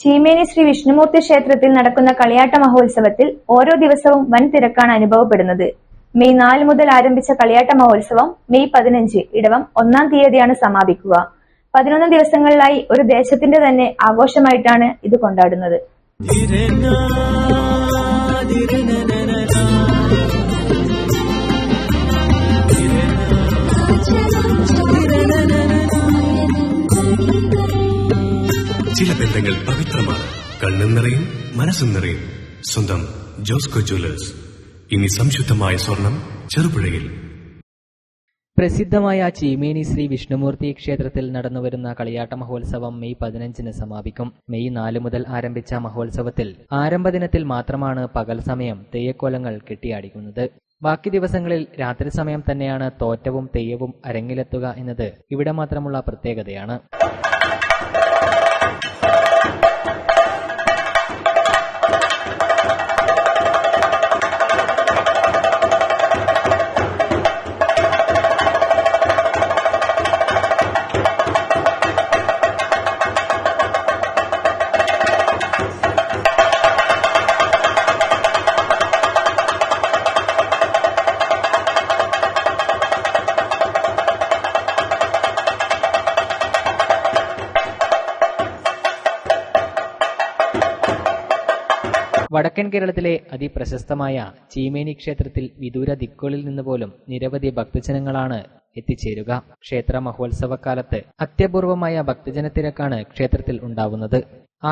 ചീമേനി ശ്രീ വിഷ്ണുമൂർത്തി ക്ഷേത്രത്തിൽ നടക്കുന്ന കളിയാട്ട മഹോത്സവത്തിൽ ഓരോ ദിവസവും വൻ തിരക്കാണ് അനുഭവപ്പെടുന്നത്. മെയ് നാല് മുതൽ ആരംഭിച്ച കളിയാട്ട മഹോത്സവം മെയ് പതിനഞ്ച് ഇടവം ഒന്നാം തീയതിയാണ് സമാപിക്കുക. പതിനൊന്ന് ദിവസങ്ങളിലായി ഒരു ദേശത്തിന്റെ തന്നെ ആഘോഷമായിട്ടാണ് ഇത് കൊണ്ടാടുന്നത്. ചില ബന്ധങ്ങൾ പവിത്രമാണ്. കണ്ണും നിറയും മനസ്സും നിറയും. സ്വന്തം ജോസ്കോ ജ്വല്ലേഴ്സ്. ഇനി സംശുദ്ധമായ സ്വർണം ചെറുപുഴയിൽ. പ്രസിദ്ധമായ ചീമേനി ശ്രീ വിഷ്ണുമൂർത്തി ക്ഷേത്രത്തിൽ നടന്നുവരുന്ന കളിയാട്ട മഹോത്സവം മെയ് പതിനഞ്ചിന് സമാപിക്കും. മെയ് നാല് മുതൽ ആരംഭിച്ച മഹോത്സവത്തിൽ ആരംഭ ദിനത്തിൽ മാത്രമാണ് പകൽ സമയം തെയ്യക്കോലങ്ങൾ കെട്ടിയാടിക്കുന്നത്. ബാക്കി ദിവസങ്ങളിൽ രാത്രി സമയം തന്നെയാണ് തോറ്റവും തെയ്യവും അരങ്ങിലെത്തുക എന്നത് ഇവിടെ മാത്രമുള്ള പ്രത്യേകതയാണ്. വടക്കൻ കേരളത്തിലെ അതിപ്രശസ്തമായ ചീമേനി ക്ഷേത്രത്തിൽ വിദൂര ദിക്കുകളിൽ നിന്ന് പോലും നിരവധി ഭക്തജനങ്ങളാണ് എത്തിച്ചേരുക. ക്ഷേത്ര മഹോത്സവക്കാലത്ത് അത്യപൂർവമായ ഭക്തജനത്തിരക്കാണ് ക്ഷേത്രത്തിൽ ഉണ്ടാവുന്നത്.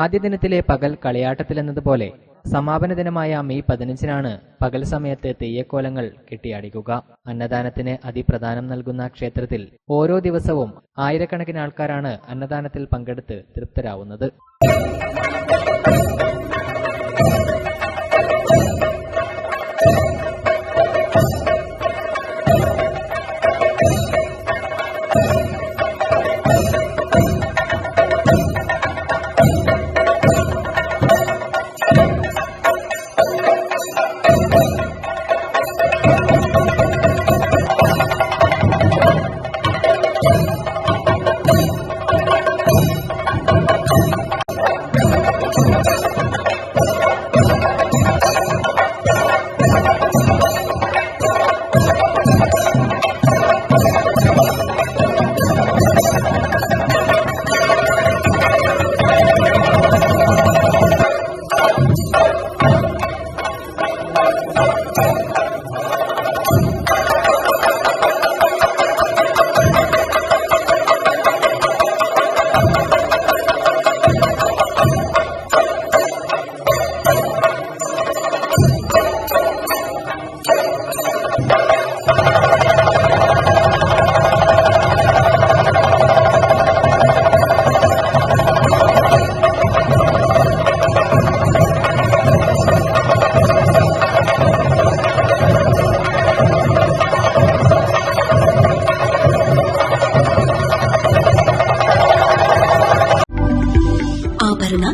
ആദ്യ ദിനത്തിലെ പകൽ കളിയാട്ടത്തിലെന്നതുപോലെ സമാപന ദിനമായ മെയ് പതിനഞ്ചിനാണ് പകൽ സമയത്ത് തെയ്യക്കോലങ്ങൾ കെട്ടിയാടിക്കുക. അന്നദാനത്തിന് അതിപ്രധാനം നൽകുന്ന ക്ഷേത്രത്തിൽ ഓരോ ദിവസവും ആയിരക്കണക്കിന് ആൾക്കാരാണ് അന്നദാനത്തിൽ പങ്കെടുത്ത് തൃപ്തരാവുന്നത്. Thank you.